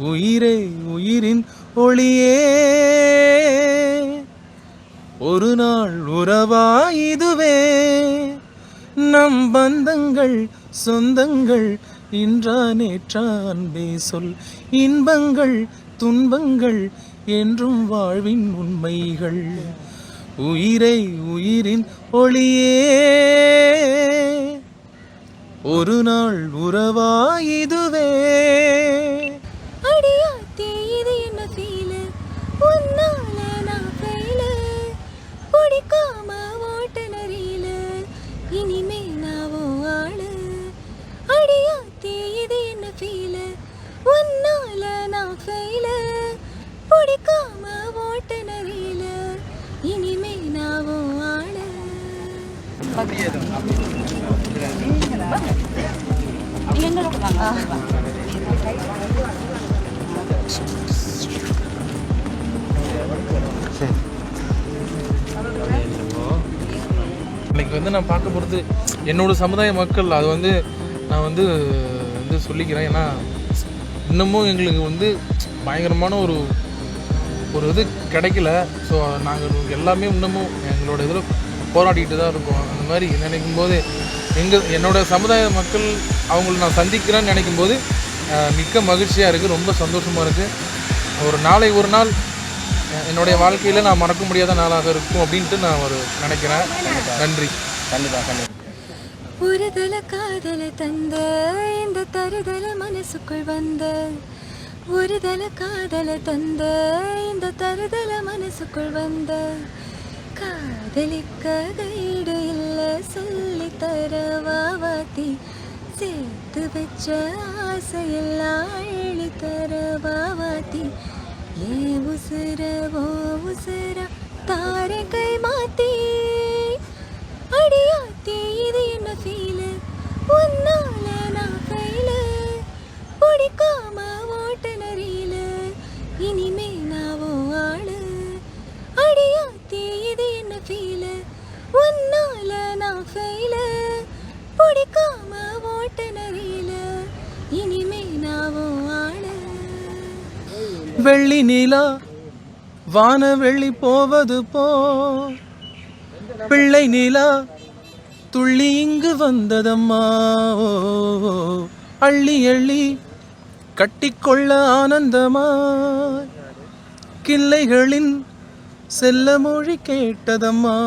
உயிரே உயிரின் ஒளியே. ஒரு நாள் உறவா இதுவே நம் பந்தங்கள் சொந்தங்கள் இன்றா நேற்றா அன்பே சொல். இன்பங்கள் துன்பங்கள் என்றும் வாழ்வின் உண்மைகள். உயிரை உயிரின் ஒளியே. ஒரு நாள் உறவா இதுவே ஃபெயிலு பிடிக்காம ஓட்டுநரில இனிமே நான் உன் ஆளு இன்னைக்கு வந்து நான் பார்க்க போகிறது என்னோட சமுதாய மக்கள். அது வந்து நான் வந்து வந்து சொல்லிக்கிறேன். ஏன்னா இன்னமும் எங்களுக்கு வந்து பயங்கரமான ஒரு ஒரு இது கிடைக்கல. ஸோ நாங்கள் எல்லாமே இன்னமும் எங்களோட இதில் போராடிட்டு தான் இருக்கோம். அந்த மாதிரி நினைக்கும் போது எங்கள் என்னோட சமுதாய மக்கள் அவங்கள நான் சந்திக்கிறேன்னு நினைக்கும் போது மிக்க மகிழ்ச்சியாக இருக்குது ரொம்ப சந்தோஷமாக இருக்குது ஒரு நாளை ஒரு நாள் என்னுடைய வாழ்க்கையில் நான் மறக்க முடியாத நாளாக இருக்கும் அப்படின்ட்டு நான் ஒரு நினைக்கிறேன். நன்றி. கண்டிப்பாக கண்டிப்பாக ஒரு காதல தந்த இந்த தருதல மனசுக்குள் வந்த. ஒரு தல காதல தந்த இந்த தருதல மனசுக்குள் வந்த. காதலிக்க கைடு இல்ல சொல்லி தரவாவாத்தி சேர்த்து வச்ச ஆசையெல்லாம் அள்ளி தரவாவாத்தி ஏ உசுர ஓ உசுர? தாரை கை மாத்தி வெள்ளி நிலா வானவெள்ளி போவது போ. பிள்ளை நிலா துள்ளி இங்கு வந்ததம்மா. அள்ளி அள்ளி கட்டிக்கொள்ள ஆனந்தமா. கிள்ளைகளின் செல்ல மொழி கேட்டதம்மா.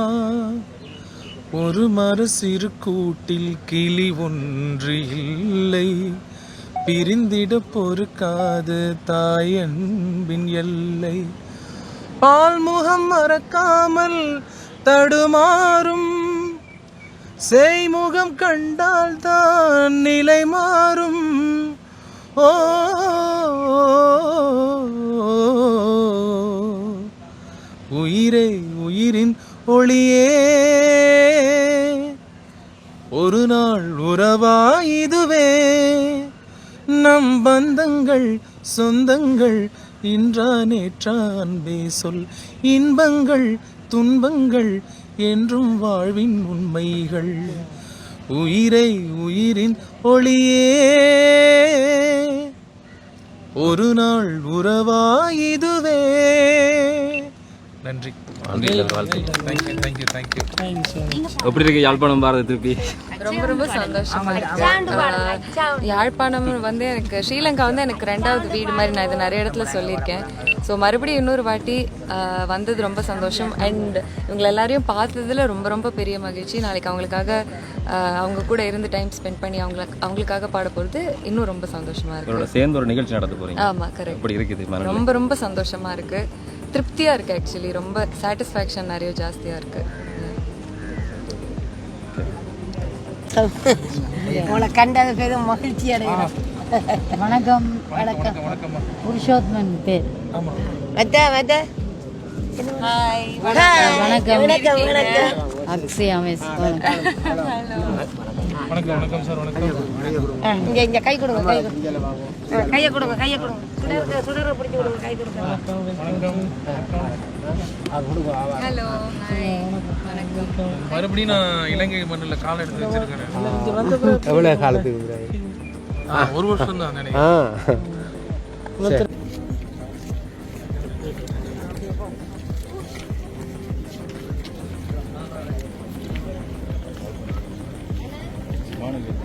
ஒரு மறு சிறு கூட்டில் கிளி ஒன்று இல்லை. பிரிந்திட பொறுக்காது தாயன்பின் எல்லை. பால்முகம் மறக்காமல் தடுமாறும். செய்முகம் கண்டால் தான் நிலை மாறும். ஓ உயிரே உயிரின் ஒளியே. ஒரு நாள் உறவா இதுவே. நம் பந்தங்கள் சொந்தங்கள் இன்றா நேற்றா அன்பே சொல். இன்பங்கள் துன்பங்கள் என்றும் வாழ்வின் உண்மைகள். உயிரை உயிரின் ஒளியே. ஒரு நாள் உறவா இதுவே. நன்றி. எப்படி இருக்கு யாழ்ப்பாணம் பாரத திருப்பி? ரொம்ப ரொம்ப சந்தோஷமா இருக்கு. யாழ்ப்பாணம் வந்து எனக்கு ஸ்ரீலங்கா வந்து எனக்கு ரெண்டாவது வீடு மாதிரி நான் இது நிறைய இடத்துல சொல்லியிருக்கேன். ஸோ மறுபடியும் இன்னொரு வாட்டி வந்தது ரொம்ப சந்தோஷம். அண்ட் இவங்க எல்லாரையும் பார்த்ததுல ரொம்ப ரொம்ப பெரிய மகிழ்ச்சி. நாளைக்கு அவங்களுக்காக அவங்க கூட இருந்து டைம் ஸ்பெண்ட் பண்ணி அவங்கள அவங்களுக்காக பாட போகிறது இன்னும் ரொம்ப சந்தோஷமா இருக்கு. சேர்ந்து ஒரு நிகழ்ச்சி நடத்த போறீங்க. ஆமா கரெக்ட் இருக்குது ரொம்ப ரொம்ப சந்தோஷமா இருக்கு. திருப்தியா இருக்கு ஆக்சுவலி ரொம்ப சாட்டிஸ்ஃபேக்ஷன் நிறைய ஜாஸ்தியா இருக்கு. உங்களை கண்டது பெரும் மகிழ்ச்சி அடைகிறோம். வணக்கம் வணக்கம். புருஷோத்மன் பேர். வணக்கம் வணக்கம். அக்ஷயா மிஸ் வணக்கம் வணக்கம் சார் வணக்கம். இங்க இங்க கை கொடுங்க கை கொடுங்க. கையை கொடுங்க கையை கொடுங்க. சுடருக்கு சுடரை பிடிச்சி கொடுங்க கை கொடுங்க. ஹலோ மறுபடியும் நான் இலங்கை மண்ணில் காலை எடுத்து வச்சிருக்கிறேன். எவ்வளோ காலத்துக்கு பிறகு ஆ, ஒரு வருஷம் தான் நினைக்கிறேன் வானொலி